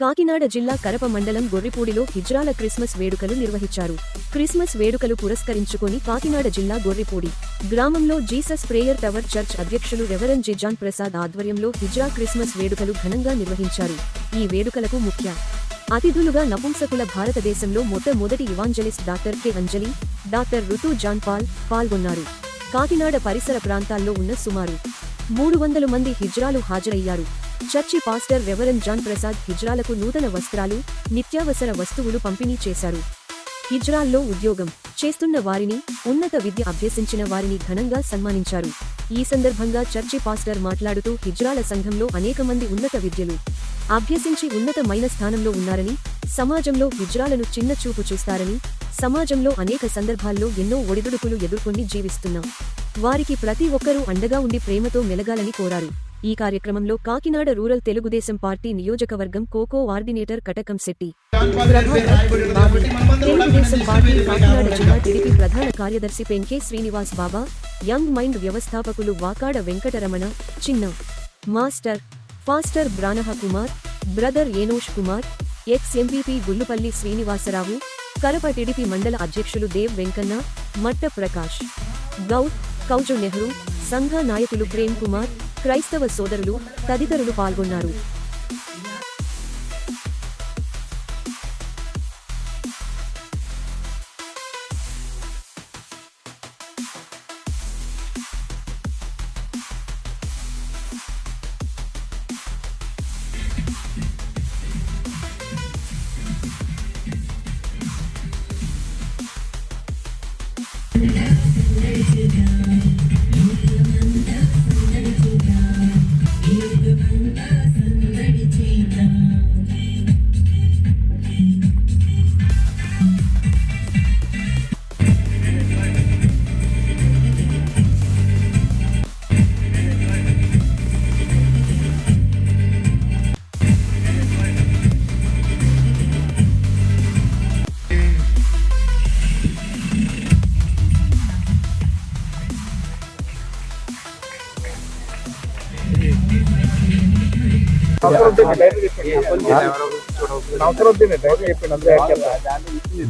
కాకినాడ జిల్లా కరప మండలం గొర్రిపూడిలో హిజ్రాల క్రిస్మస్ వేడుకలు నిర్వహించారు. క్రిస్మస్ వేడుకలు పురస్కరించుకుని కాకినాడ జిల్లా గొర్రిపూడి గ్రామంలో జీసస్ ప్రేయర్ టవర్ చర్చ్ అధ్యక్షులు రెవరెన్ జిజాన్ ప్రసాద్ ఆధ్వర్యంలో హిజ్రా క్రిస్మస్ వేడుకలు ఘనంగా నిర్వహించారు. ఈ వేడుకలకు ముఖ్య అతిథులుగా నపుంసకుల భారతదేశంలో మొట్టమొదటి evangelist doctor K Anjali doctor Ruthu John Paul పాల్గొన్నారు. కాకినాడ పరిసర ప్రాంతాల్లో ఉన్న సుమారు మూడు వందల మంది హిజ్రాలు హాజరయ్యారు. Church pastor reverend John Prasad హిజ్రాలకు నూతన వస్త్రాలు నిత్యావసర వస్తువులు పంపిణీ చేశారు. హిజ్రాల్లో ఉద్యోగం చేస్తున్న వారిని ఉన్నత విద్య అభ్యసించిన వారిని ఘనంగా సన్మానించారు. ఈ సందర్భంగా చర్చి పాస్టర్ మాట్లాడుతూ హిజ్రాల సంఘంలో అనేక మంది ఉన్నత విద్యలు అభ్యసించి ఉన్నతమైన స్థానంలో ఉన్నారని సమాజంలో హిజ్రాలను చిన్న చూపు చూస్తారని సమాజంలో అనేక సందర్భాల్లో ఎన్నో ఒడిదుడుకులు ఎదుర్కొని జీవిస్తున్నాం వారికి ప్రతి ఒక్కరూ అండగా ఉండి ప్రేమతో మెలగాలని కోరారు. ఈ కార్యక్రమంలో కాకినాడ రూరల్ తెలుగుదేశం పార్టీ నియోజకవర్గం co coordinator Katakam Setti. Telugu Desam party Kakinada జిల్లా టీడీపీ ప్రధాన కార్యదర్శి పెంకే శ్రీనివాస్ బాబా యంగ్ మైండ్ వ్యవస్థాపకులు వాకాడ వెంకటరమణ చిన్న మాస్టర్ ఫాస్టర్ బ్రానహ Kumar brother Enosh Kumar ex MPP Gullupalli Srinivasarao Karapa TDP మండల అధ్యక్షులు దేవ్ వెంకన్న మట్ట ప్రకాష్ గౌడ్ కౌజు నెహ్రూ సంఘ నాయకులు ప్రేమ్ కుమార్ క్రైస్తవ సోదరులు తదితరులు పాల్గొన్నారు.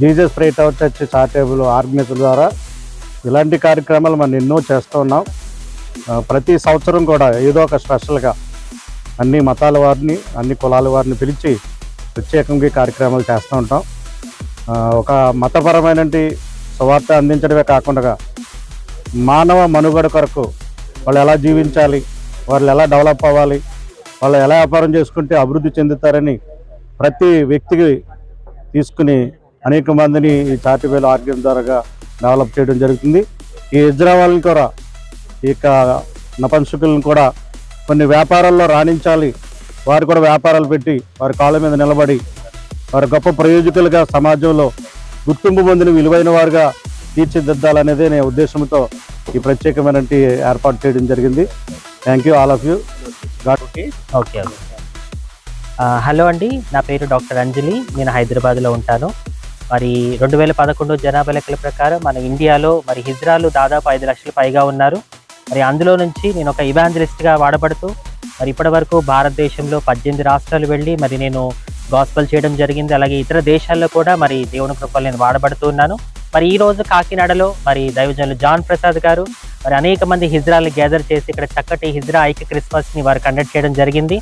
Jesus fright out church charitable organiser ద్వారా ఇలాంటి కార్యక్రమాలు మనం ఎన్నో చేస్తూ ఉన్నాం. ప్రతి సంవత్సరం కూడా ఏదో ఒక స్పెషల్గా అన్ని మతాల వారిని అన్ని కులాల వారిని పిలిచి ప్రత్యేకంగా కార్యక్రమాలు చేస్తూ ఉంటాం. ఒక మతపరమైన సువార్త అందించడమే కాకుండా మానవ మనుగడ కొరకు వాళ్ళు ఎలా జీవించాలి వాళ్ళు ఎలా డెవలప్ అవ్వాలి వాళ్ళు ఎలా వ్యాపారం చేసుకుంటే అభివృద్ధి చెందుతారని ప్రతి వ్యక్తికి తీసుకుని అనేక మందిని ఈ చార్టివేల్ ఆర్గన్ ద్వారా డెవలప్ చేయడం జరుగుతుంది. ఈ ఇజ్రావాళ్ళని కూడా ఈ యొక్క నపంసకులను కూడా కొన్ని వ్యాపారాల్లో రాణించాలి. వారు కూడా వ్యాపారాలు పెట్టి వారి కాళ్ళ మీద నిలబడి వారు గొప్ప ప్రయోజకులుగా సమాజంలో గుర్తింపు పొందిన విలువైన వారుగా తీర్చిదిద్దాలనేదే నేను ఉద్దేశంతో ఈ ప్రత్యేకమైన ఏర్పాటు చేయడం జరిగింది. Thank you all of you okay okay hello అండి. నా పేరు డాక్టర్ అంజలి. నేను హైదరాబాద్లో ఉంటాను. మరి రెండు వేల పదకొండు జనాభా లెక్కల ప్రకారం మన ఇండియాలో మరి హిజ్రాలు దాదాపు ఐదు లక్షల పైగా ఉన్నారు. మరి అందులో నుంచి నేను ఒక ఇవాంజలిస్ట్గా వాడబడుతూ మరి ఇప్పటి వరకు భారతదేశంలో పద్దెనిమిది రాష్ట్రాలు వెళ్ళి మరి నేను గాస్పల్ చేయడం జరిగింది. అలాగే ఇతర దేశాల్లో కూడా మరి దేవుని కృపలు నేను వాడబడుతూ ఉన్నాను. మరి ఈ రోజు కాకినాడలో మరి దైవజనులు జాన్ ప్రసాద్ గారు మరి అనేక మంది హిజ్రాలు గ్యాదర్ చేసి ఇక్కడ చక్కటి హిజ్రా ఐక్య క్రిస్మస్ని వారు కండక్ట్ చేయడం జరిగింది.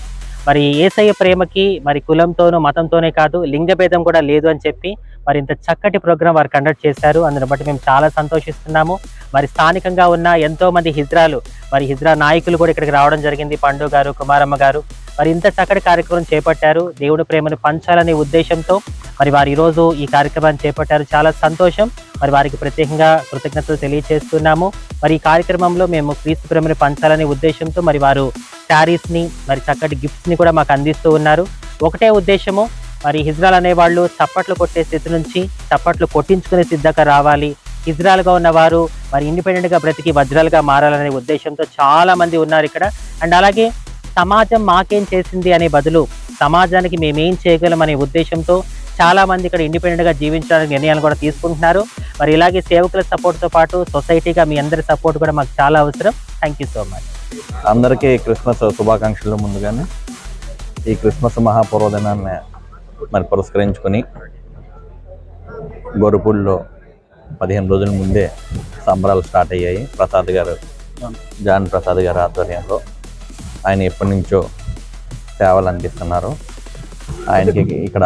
మరి ఏసయ్య ప్రేమకి మరి కులంతోనూ మతంతోనే కాదు లింగభేదం కూడా లేదు అని చెప్పి మరి ఇంత చక్కటి ప్రోగ్రాం వారు కండక్ట్ చేశారు. అందుని బట్టి మేము చాలా సంతోషిస్తున్నాము. మరి స్థానికంగా ఉన్న ఎంతో మంది హిజ్రాలు మరి హిజ్రా నాయకులు కూడా ఇక్కడికి రావడం జరిగింది. పండు గారు కుమారమ్మ గారు మరి ఇంత చక్కటి కార్యక్రమం చేపట్టారు. దేవుడి ప్రేమను పంచాలనే ఉద్దేశంతో మరి వారు ఈరోజు ఈ కార్యక్రమాన్ని చేపట్టారు. చాలా సంతోషం. మరి వారికి ప్రత్యేకంగా కృతజ్ఞతలు తెలియజేస్తున్నాము మరి ఈ కార్యక్రమంలో మేము క్రీస్తు ప్రేమను పంచాలనే ఉద్దేశంతో మరి వారు శారీస్ని మరి చక్కటి గిఫ్ట్స్ని కూడా మాకు అందిస్తూ ఉన్నారు. ఒకటే ఉద్దేశము మరి హిజ్రాల్ అనేవాళ్ళు చప్పట్లు కొట్టే స్థితి నుంచి చప్పట్లు కొట్టించుకునే సిద్ధంగా రావాలి. హిజ్రాలుగా ఉన్నవారు మరి ఇండిపెండెంట్గా బ్రతికి వజ్రాలుగా మారాలనే ఉద్దేశంతో చాలామంది ఉన్నారు ఇక్కడ. అండ్ అలాగే సమాజం మాకేం చేసింది అనే బదులు సమాజానికి మేమేం చేయగలం అనే ఉద్దేశంతో చాలామంది ఇక్కడ ఇండిపెండెంట్గా జీవించడానికి నిర్ణయాలు కూడా తీసుకుంటున్నారు. మరి ఇలాగే సేవకుల సపోర్ట్తో పాటు సొసైటీగా మీ అందరి సపోర్ట్ కూడా మాకు చాలా అవసరం. థ్యాంక్ యూ సో మచ్ అందరికీ క్రిస్మస్ శుభాకాంక్షలు ముందుగానే. ఈ క్రిస్మస్ మహాపర్వదినాన్ని మరి పురస్కరించుకొని గొరుపూడిలో పదిహేను రోజుల ముందే సంబరాలు స్టార్ట్ అయ్యాయి. ప్రసాద్ గారు జాన్ ప్రసాద్ గారి ఆధ్వర్యంలో. ఆయన ఎప్పటి నుంచో సేవలు అందిస్తున్నారు ఆయనకి ఇక్కడ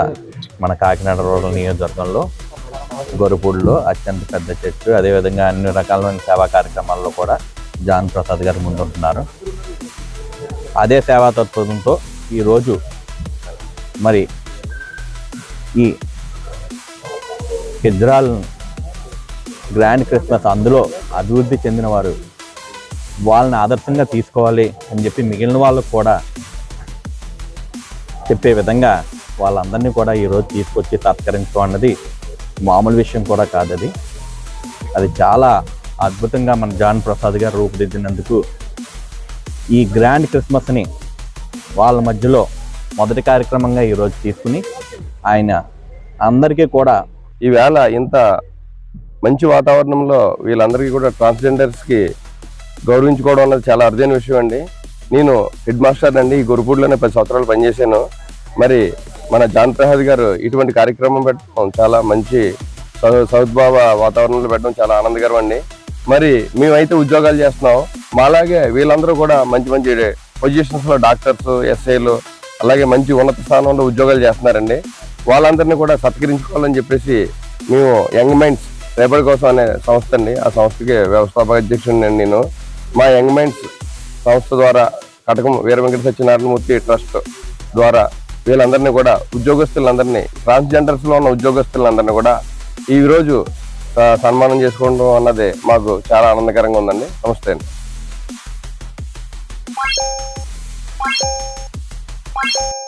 మన కాకినాడ రూరల్ నియోజకవర్గంలో గొరుపూడిలో అత్యంత పెద్ద చర్చ్ అదేవిధంగా అన్ని రకాలైన సేవా కార్యక్రమాల్లో కూడా జాన్ ప్రసాద్ గారు ముందుంటున్నారు. అదే సేవా తత్వంతో ఈరోజు మరి ఈ హిజ్రాల్ గ్రాండ్ క్రిస్మస్ అందులో అభివృద్ధి చెందిన వారు వాళ్ళని ఆదర్శంగా తీసుకోవాలి అని చెప్పి మిగిలిన వాళ్ళకు కూడా చెప్పే విధంగా వాళ్ళందరినీ కూడా ఈరోజు తీసుకొచ్చి సత్కరించడం అన్నది మామూలు విషయం కూడా కాదు అది. అది చాలా అద్భుతంగా మన జాన్ ప్రసాద్ గారు రూపుదిద్దినందుకు ఈ గ్రాండ్ క్రిస్మస్ని వాళ్ళ మధ్యలో మొదటి కార్యక్రమంగా ఈరోజు తీసుకుని ఆయన అందరికీ కూడా ఈవేళ ఇంత మంచి వాతావరణంలో వీళ్ళందరికీ కూడా ట్రాన్స్జెండర్స్కి గౌరవించుకోవడం అన్నది చాలా అరుదైన విషయం అండి. నేను హెడ్ మాస్టర్ అండి ఈ గురుపూడిలోనే పది సంవత్సరాలు పనిచేశాను. మరి మన జాన్ ప్రసాద్ గారు ఇటువంటి కార్యక్రమం పెట్టడం చాలా మంచి సౌద్భావ వాతావరణంలో పెట్టడం చాలా ఆనందకరం అండి. మరి మేమైతే ఉద్యోగాలు చేస్తున్నాం. మాలాగే వీళ్ళందరూ కూడా మంచి మంచి పొజిషన్స్లో డాక్టర్స్ ఎస్ఐలు అలాగే మంచి ఉన్నత స్థానంలో ఉద్యోగాలు చేస్తున్నారండి. వాళ్ళందరినీ కూడా సత్కరించుకోవాలని చెప్పేసి మేము యంగ్ మైండ్స్ రేపటి కోసం అనే సంస్థ అండి. ఆ సంస్థకి వ్యవస్థాపక అధ్యక్షుడిని నేను. మా యంగ్ మైండ్స్ సంస్థ ద్వారా కటకం వీర వెంకట సత్యనారాయణమూర్తి ట్రస్ట్ ద్వారా వీళ్ళందరినీ కూడా ఉద్యోగస్తులందరినీ ట్రాన్స్జెండర్స్లో ఉన్న ఉద్యోగస్తులందరినీ కూడా ఈరోజు సన్మానం చేసుకోవడం అన్నది మాకు చాలా ఆనందకరంగా ఉందండి నమస్తే అండి Thank you.